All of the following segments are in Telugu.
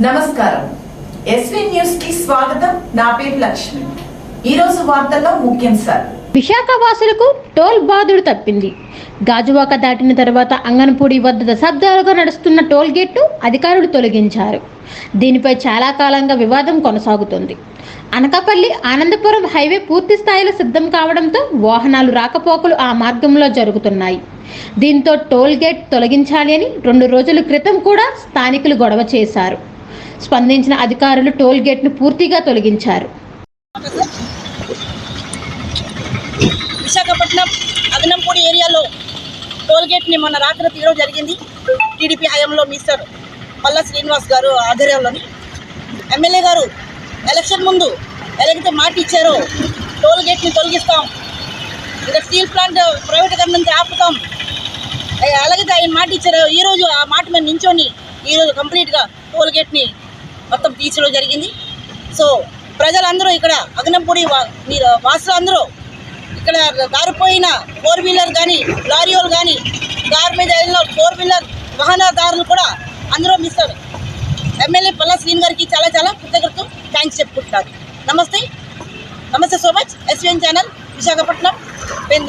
నమస్కారం. ఎస్వి న్యూస్కి స్వాగతం. నా పేరు లక్ష్మి. ఈ రోజు వార్తల్లో ముఖ్యాంశాలు విశాఖ వాసులకు టోల్ బాధుడు తప్పింది. గాజువాక దాటిన తర్వాత అంగన్పూడి వద్ద దశాబ్దాలుగా నడుస్తున్న టోల్ గేట్ను అధికారులు తొలగించారు. దీనిపై చాలా కాలంగా వివాదం కొనసాగుతుంది. అనకాపల్లి ఆనందపురం హైవే పూర్తి స్థాయిలో సిద్ధం కావడంతో వాహనాలు రాకపోకలు ఆ మార్గంలో జరుగుతున్నాయి. దీంతో టోల్ గేట్ తొలగించాలి అని రెండు రోజుల క్రితం కూడా స్థానికులు గొడవ చేశారు. స్పందించిన అధికారులు టోల్ గేట్ను పూర్తిగా తొలగించారు. విశాఖపట్నం అదనంపూడి ఏరియాలో టోల్ గేట్ని మొన్న రాత్రి తీయడం జరిగింది. టీడీపీ హయాంలో మిస్టర్ పల్ల శ్రీనివాస్ గారు ఆధ్వర్యంలోని ఎమ్మెల్యే గారు ఎలక్షన్ ముందు ఎలాగైతే మాట ఇచ్చారో టోల్ గేట్ని తొలగిస్తాం ఇంకా స్టీల్ ప్లాంట్ ప్రైవేటీకరణ నుంచి ఆపుతాం. అలాగైతే ఆయన మాట ఇచ్చారు. ఈరోజు ఆ మాట మీద నించొని ఈరోజు కంప్లీట్గా టోల్ గేట్ని మొత్తం తీర్చడం జరిగింది. సో ప్రజలందరూ ఇక్కడ అగ్నంపూడి వా- మీరు వాసులందరూ ఇక్కడ దారిపోయిన ఫోర్ వీలర్ కానీ లారీలు కానీ కార్ మీద వెళ్ళిన ఫోర్ వీలర్ వాహనదారులు కూడా అందరూ మిస్టర్ ఎమ్మెల్యే పల్లా శ్రీన్ గారికి చాలా చాలా కృతజ్ఞతలు థ్యాంక్స్ చెప్పుకుంటున్నారు నమస్తే. నమస్తే so much. SVN channel Visakhapatnam pen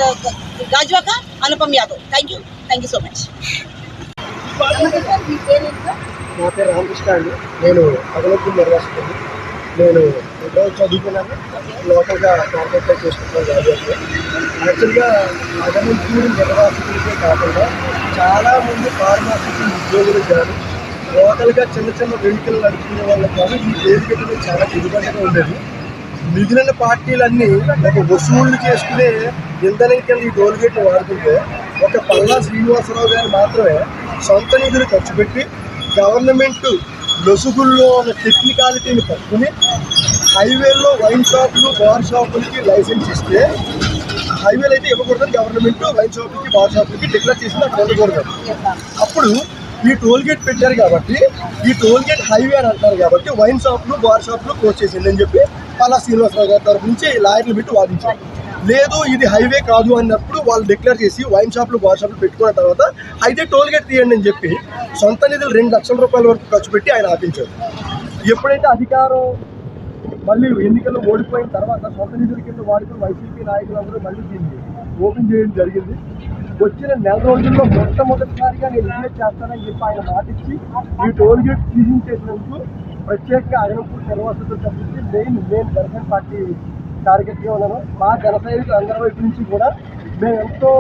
Gajuwaka Anupam Yadav. Thank you. Thank you so much. నా పేరు రామకృష్ణ అండి. నేను అగలపు నిర్వాసిస్తాను నేను ఉద్యోగం చదువుకున్నాను. లోకల్గా కార్పొరేట్ చేసుకుంటున్నాను రాజకీయ యాక్చువల్గా అగలపూడి నిర్వాసితులకే కాకుండా చాలామంది ఫార్మాసిటీ ఉద్యోగులు కానీ లోకల్గా చిన్న చిన్న వెహికల్ నడుపుకునే వాళ్ళకి కానీ ఈ పేరు చాలా దిగుబడిగా ఉండేది. మిగిలిన పార్టీలన్నీ ఒక వసూళ్ళు చేసుకునే ఇంధనంకెళ్ళి ఈ టోల్గేట్ని వాడుతుంటే ఒక పల్లా శ్రీనివాసరావు గారు మాత్రమే సొంత నిధులు ఖర్చు పెట్టి గవర్నమెంట్ లొసుగుల్లో ఉన్న టెక్నికాలిటీని పట్టుకుని హైవేల్లో వైన్ షాపులు బార్ షాపులకి లైసెన్స్ ఇస్తే హైవేలు అయితే ఇవ్వకూడదు గవర్నమెంట్ వైన్ షాపులకి బార్ షాపులకి డిక్లేర్ చేసింది అక్కడ ఉండకూడదు. అప్పుడు ఈ టోల్ గేట్ పెట్టారు కాబట్టి ఈ టోల్ గేట్ హైవే అని అంటారు కాబట్టి వైన్ షాపులు బార్ షాపులు క్లోజ్ చేసింది అని చెప్పి పలా శ్రీనివాసరావు గారి తరఫు నుంచి లాయర్లు పెట్టి వాదించారు. లేదు ఇది హైవే కాదు అన్నప్పుడు వాళ్ళు డిక్లేర్ చేసి వైన్ షాప్లు బార్ షాప్లు పెట్టుకున్న తర్వాత అయితే టోల్ గేట్ తీయండి అని చెప్పి సొంత నిధులు రెండు లక్షల రూపాయల వరకు ఖర్చు పెట్టి ఆయన ఆపించారు. ఎప్పుడైతే అధికారం మళ్ళీ ఎన్నికల్లో ఓడిపోయిన తర్వాత సొంత నిధుల కింద వాడుకుని వైసీపీ నాయకులందరూ మళ్ళీ దీన్ని ఓపెన్ చేయడం జరిగింది. వచ్చిన నెల రోజుల్లో మొట్టమొదటిసారిగా నేను విజిట్ చేస్తానని చెప్పి ఆయన మాటిచ్చి ఈ టోల్ గేట్ తీసించేసినందుకు ప్రత్యేకంగా అదనపూర్ నిర్వాసితులు తప్పించి మెయిన్ మెయిన్ జనసేన పార్టీ టార్గెట్గా ఉన్నాను మా జన సైనికులు అందరి వైపు నుంచి కూడా మేము ఎంతో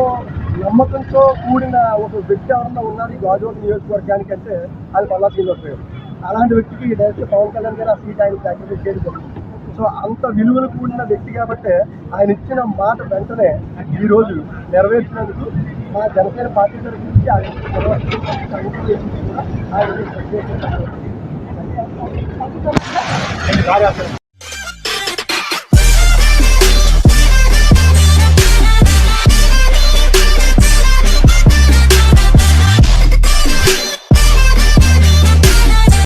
నమ్మకంతో కూడిన ఒక వ్యక్తి ఎవరన్నా ఉన్నారు ఈ గాజువాక నియోజకవర్గానికి అంటే అది పల్లా శ్రీనివాసరావు అలాంటి వ్యక్తికి డైరెక్ట్ పవన్ కళ్యాణ్ గారు ఆ సీట్ ఆయన సాక్రిఫైస్ చేయడం సో అంత విలువలు కూడిన వ్యక్తి కాబట్టి ఆయన ఇచ్చిన మాట వెంటనే ఈ నెరవేర్చినందుకు మా జనసేన పార్టీ తరఫు నుంచి ఆయన ఆయన